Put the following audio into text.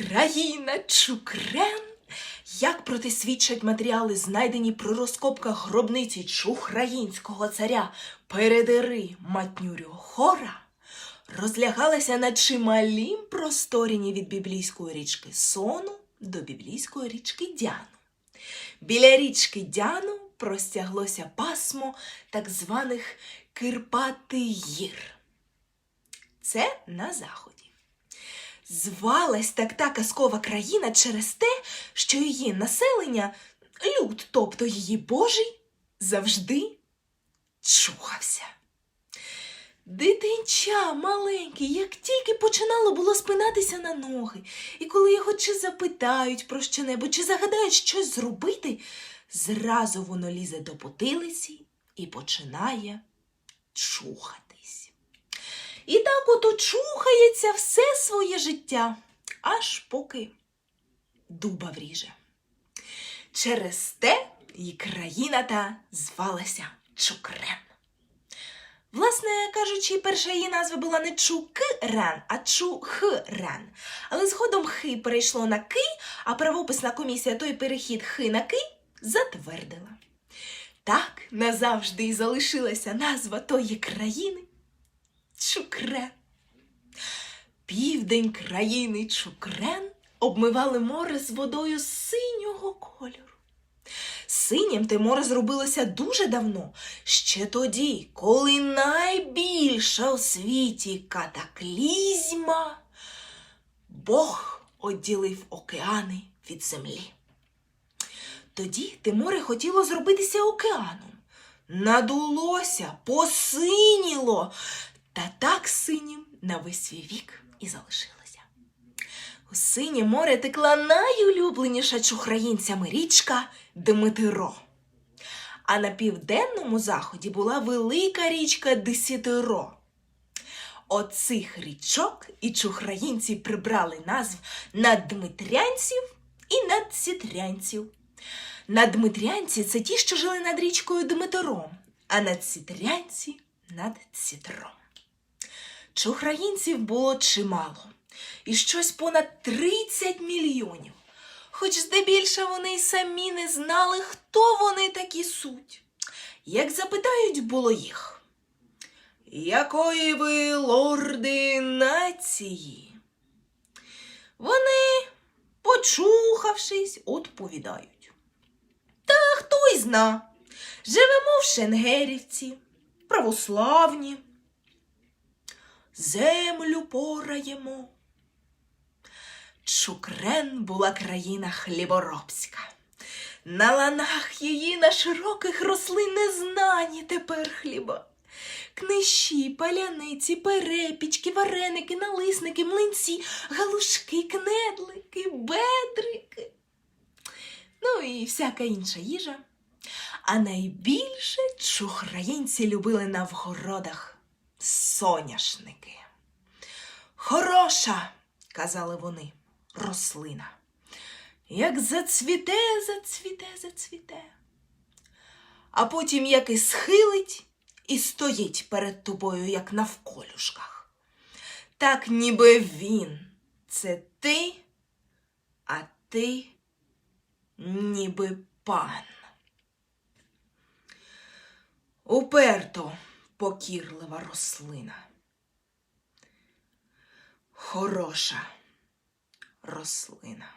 Країна Чукрен. Як проте свідчать матеріали, знайдені при розкопках гробниці чухраїнського царя Передери Матнюрю Хора, розлягалася на чималім просторіні від біблійської річки Сону до біблійської річки Дяну. Біля річки Дяну простяглося пасмо так званих Кирпати-гір. Це на заході. Звалась так та казкова країна через те, що її населення, люд, тобто її Божий, завжди чухався. Дитинча маленький, як тільки починало було спинатися на ноги, і коли його чи запитають про що-небудь, чи загадають щось зробити, зразу воно лізе до потилиці і починає чухатись. І так ото чухається все своє життя, аж поки дуба вріже. Через те і країна та звалася Чукрен. Власне кажучи, перша її назва була не Чукрен, а Чухрен. Але згодом хи перейшло на ки, а правописна комісія той перехід хи на ки затвердила. Так назавжди і залишилася назва тої країни Чукрен. Південь країни Чукрен обмивали море з водою синього кольору. Синім те море зробилося дуже давно, ще тоді, коли найбільша у світі катаклізма Бог одділив океани від землі. Тоді те море хотіло зробитися океаном. Надулося, посиніло, та так синім на весь свій вік і залишилося. У синє море текла найулюбленіша чухраїнцями річка Дмитро. А на південному заході була велика річка Десятиро. Оцих річок і чухраїнці прибрали назв наддмитрянців і надсітрянців. Наддмитрянці це ті, що жили над річкою Дмитром, а надсітрянці над Сітром. Чухраїнців було чимало, і щось понад 30 мільйонів. Хоч здебільше вони й самі не знали, хто вони такі суть. Як запитають було їх, якої ви лорди нації? Вони, почухавшись, відповідають. Та хто й зна, живемо в Шенгерівці, православні, землю пораємо. Чукрен була країна хліборобська. На ланах її на широких росли незнані тепер хліба. Книжі, паляниці, перепічки, вареники, налисники, млинці, галушки, кнедлики, бедрики. Ну і всяка інша їжа. А найбільше чухраїнці любили на вгородах соняшники. Хороша, казали вони, рослина. Як зацвіте, зацвіте, зацвіте. А потім як і схилить і стоїть перед тобою, як навколюшках. Так ніби він це ти, а ти ніби пан. Уперто покірлива рослина. Хороша рослина.